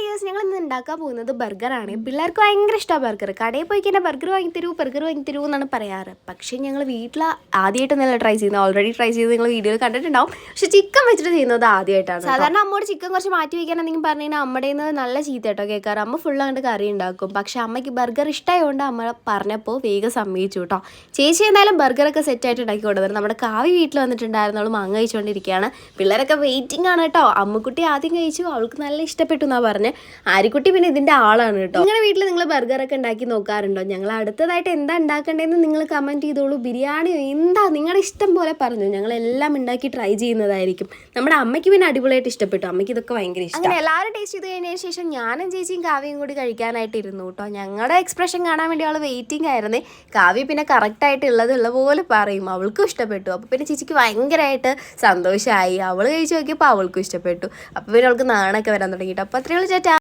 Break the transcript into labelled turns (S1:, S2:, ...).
S1: Dears ഞങ്ങൾ ഇന്ന് ഉണ്ടാക്കാൻ പോകുന്നത് ബർഗറാണ് പിള്ളേർക്ക് ഭയങ്കര ഇഷ്ടമാണ് ബർഗർ കടയിൽ പോയി കഴിഞ്ഞാൽ ബർഗർ വാങ്ങി തരൂ ബർഗർ വാങ്ങി തരൂ എന്നാണ് പറയാറ്. പക്ഷേ ഞങ്ങൾ വീട്ടിൽ ആദ്യമായിട്ട് നല്ല ട്രൈ ചെയ്യുന്നത് ഓൾറെഡി ട്രൈ ചെയ്ത് നിങ്ങൾ വീഡിയോയിൽ കണ്ടിട്ടുണ്ടാവും. പക്ഷെ ചിക്കൻ വെച്ചിട്ട് ചെയ്യുന്നത് ആദ്യമായിട്ടാണ് സാധാരണ അമ്മയോട് ചിക്കൻ കുറച്ച് മാറ്റി വയ്ക്കാൻ എന്തെങ്കിലും പറഞ്ഞു കഴിഞ്ഞാൽ അമ്മയുടെ നിന്ന് നല്ല ചീത്ത കേട്ടോ കേൾക്കാറ്. അമ്മ ഫുൾ അങ്ങോട്ട് കറി ഉണ്ടാക്കും. പക്ഷേ അമ്മയ്ക്ക് ബർഗർ ഇഷ്ടമായതുകൊണ്ട് അമ്മ പറഞ്ഞപ്പോൾ വേഗം സമ്മതിച്ചു കേട്ടോ. ചേച്ചി എന്തായാലും ബർഗറൊക്കെ സെറ്റായിട്ട് ഉണ്ടാക്കി കൊണ്ടുവരും. നമ്മുടെ കാവി വീട്ടിൽ വന്നിട്ടുണ്ടായിരുന്നവൾ മാങ്ങ കഴിച്ചുകൊണ്ടിരിക്കുകയാണ് പിള്ളേരൊക്കെ വെയിറ്റിംഗ് ആണ് കേട്ടോ. അമ്മക്കുട്ടി ആദ്യം കഴിച്ചു. അവൾക്ക് നല്ല ഇഷ്ടപ്പെട്ടു എന്നാ പറഞ്ഞ് ആരിക്കുട്ടി പിന്നെ ഇതിന്റെ ആളാണ് കേട്ടോ. നിങ്ങളുടെ വീട്ടിൽ നിങ്ങൾ ബർഗറൊക്കെ ഉണ്ടാക്കി നോക്കാറുണ്ടോ? ഞങ്ങൾ അടുത്തതായിട്ട് എന്താ ഉണ്ടാക്കേണ്ടതെന്ന് നിങ്ങൾ കമന്റ് ചെയ്തോളൂ. ബിരിയാണി എന്താ നിങ്ങളുടെ ഇഷ്ടം പോലെ പറഞ്ഞു. ഞങ്ങൾ എല്ലാം ഉണ്ടാക്കി ട്രൈ ചെയ്യുന്നതായിരിക്കും. നമ്മുടെ അമ്മയ്ക്ക് പിന്നെ അടിപൊളിയായിട്ട് ഇഷ്ടപ്പെട്ടു. അമ്മയ്ക്ക് ഇതൊക്കെ ഭയങ്കര ഇഷ്ടം. അങ്ങനെ എല്ലാവരും ടേസ്റ്റ് ചെയ്ത് കഴിഞ്ഞതിന് ശേഷം ഞാനും ചേച്ചിയും കാവ്യയും കൂടി കഴിക്കാനായിട്ട് ഇരുന്നു കേട്ടോ. ഞങ്ങളുടെ എക്സ്പ്രഷൻ കാണാൻ വേണ്ടി അവൾ വെയിറ്റിംഗ് ആയിരുന്നു. കാവ്യ പിന്നെ കറക്റ്റ് ആയിട്ട് ഉള്ളത് ഉള്ള പോലെ പറയും. അവൾക്കും ഇഷ്ടപ്പെട്ടു. അപ്പോൾ പിന്നെ ചേച്ചിക്ക് ഭയങ്കരമായിട്ട് സന്തോഷമായി അവൾ കഴിച്ചു നോക്കിയപ്പോൾ അവൾക്കും ഇഷ്ടപ്പെട്ടു. അപ്പോൾ പിന്നെ അവൾക്ക് നാണൊക്കെ വരാൻ തുടങ്ങിയിട്ട്. അപ്പോൾ അത്രയുള്ള ചേട്ടാ